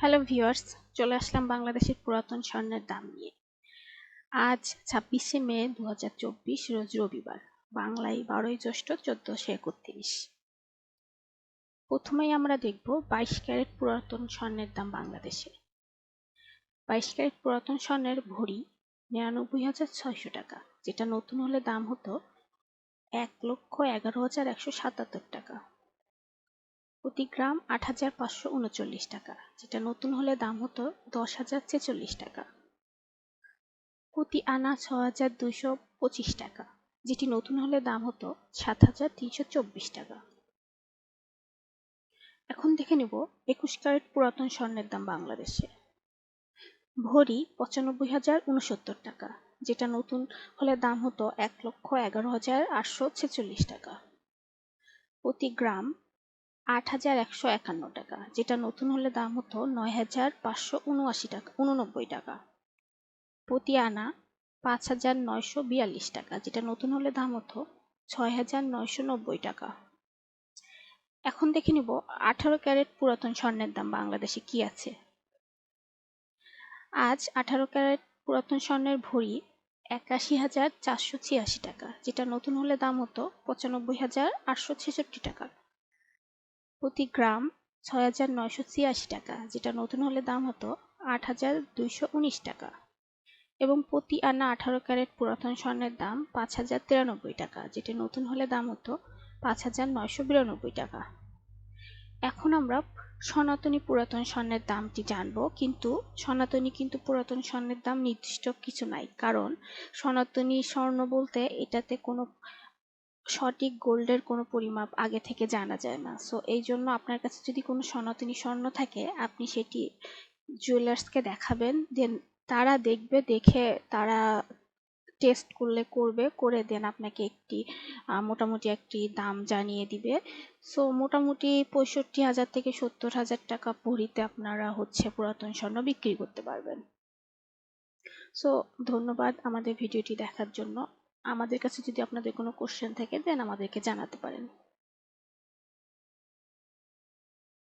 Hello viewers চলে আসলাম বাংলাদেশের পুরাতন স্বর্ণের দাম নিয়ে। আজ ছাব্বিশে মে দু হাজার চব্বিশ, রোজ রবিবার। বাংলায় বারোই জ্যৈষ্ঠ চোদ্দশো একত্রিশ। প্রথমেই আমরা দেখব বাইশ ক্যারেট পুরাতন স্বর্ণের দাম বাংলাদেশে বাইশ ক্যারেট পুরাতন স্বর্ণের ভরি নিরানব্বই হাজার ছয়শো টাকা, যেটা নতুন হলে দাম হতো এক লক্ষ এগারো হাজার একশো সাতাত্তর টাকা। প্রতি গ্রাম আট হাজার পাঁচশো উনচল্লিশ টাকা, যেটা নতুন হলে দাম হতো দশ হাজার ছেচল্লিশ টাকা। প্রতি আনা ছ হাজার দুইশো পঁচিশ টাকা, যেটি নতুন হলে দাম হতো সাত হাজার তিনশো চব্বিশ টাকা। এখন দেখে নেব একুশ ক্যারেট পুরাতন স্বর্ণের দাম বাংলাদেশে। ভরি পঁচানব্বই হাজার উনসত্তর টাকা, যেটা নতুন হলে দাম হতো এক লক্ষ এগারো হাজার আটশো ছেচল্লিশ টাকা। প্রতি গ্রাম আট হাজার একশো একান্ন টাকা, যেটা নতুন হলে দাম হতো নয় হাজার পাঁচশো উনআশি টাকা, উননব্বই টাকা। প্রতি আনা পাঁচ হাজার নয়শো বিয়াল্লিশ টাকা, যেটা নতুন হলে দাম হতো ছয় হাজার নয়শো নব্বই টাকা। এখন দেখে নিব আঠারো ক্যারেট পুরাতন স্বর্ণের দাম বাংলাদেশে কি আছে। আজ আঠারো ক্যারেট পুরাতন স্বর্ণের ভরি একাশি হাজার চারশো ছিয়াশি টাকা, যেটা নতুন হলে দাম হতো পঁচানব্বই হাজার আটশো ছেষট্টি টাকা। প্রতি গ্রাম ছয় হাজার নয়শো ছিয়াশি টাকা, যেটা নতুন হলে দাম হতো আট হাজার দুইশো উনিশ টাকা এবং প্রতি আনা আঠারো ক্যারেট পুরাতন স্বর্ণের দাম পাঁচ হাজার তিরানব্বই টাকা, যেটি নতুন হলে দাম হতো পাঁচ হাজার নয়শো বিরানব্বই টাকা। এখন আমরা সনাতনী পুরাতন স্বর্ণের দামটি জানব, কিন্তু সনাতনী কিন্তু পুরাতন স্বর্ণের দাম নির্দিষ্ট কিছু নাই, কারণ সনাতনী স্বর্ণ বলতে এটাতে কোনো সঠিক গোল্ডের কোনো পরিমাপ আগে থেকে জানা যায় না। সো এই জন্য আপনার কাছে যদি কোনো সনাতনী স্বর্ণ থাকে, আপনি সেটি জুয়েলার্সকে দেখাবেন দেন তারা দেখবে, দেখে তারা টেস্ট করলে, করবে, করে দেন আপনাকে একটি মোটামুটি একটি দাম জানিয়ে দিবে। সো মোটামুটি পঁয়ষট্টি হাজার থেকে সত্তর হাজার টাকা ভরিতে আপনারা হচ্ছে পুরাতন স্বর্ণ বিক্রি করতে পারবেন। সো ধন্যবাদ আমাদের ভিডিওটি দেখার জন্য। আমাদের কাছে যদি আপনাদের কোনো কোশ্চেন থাকে দেন আমাদেরকে জানাতে পারেন।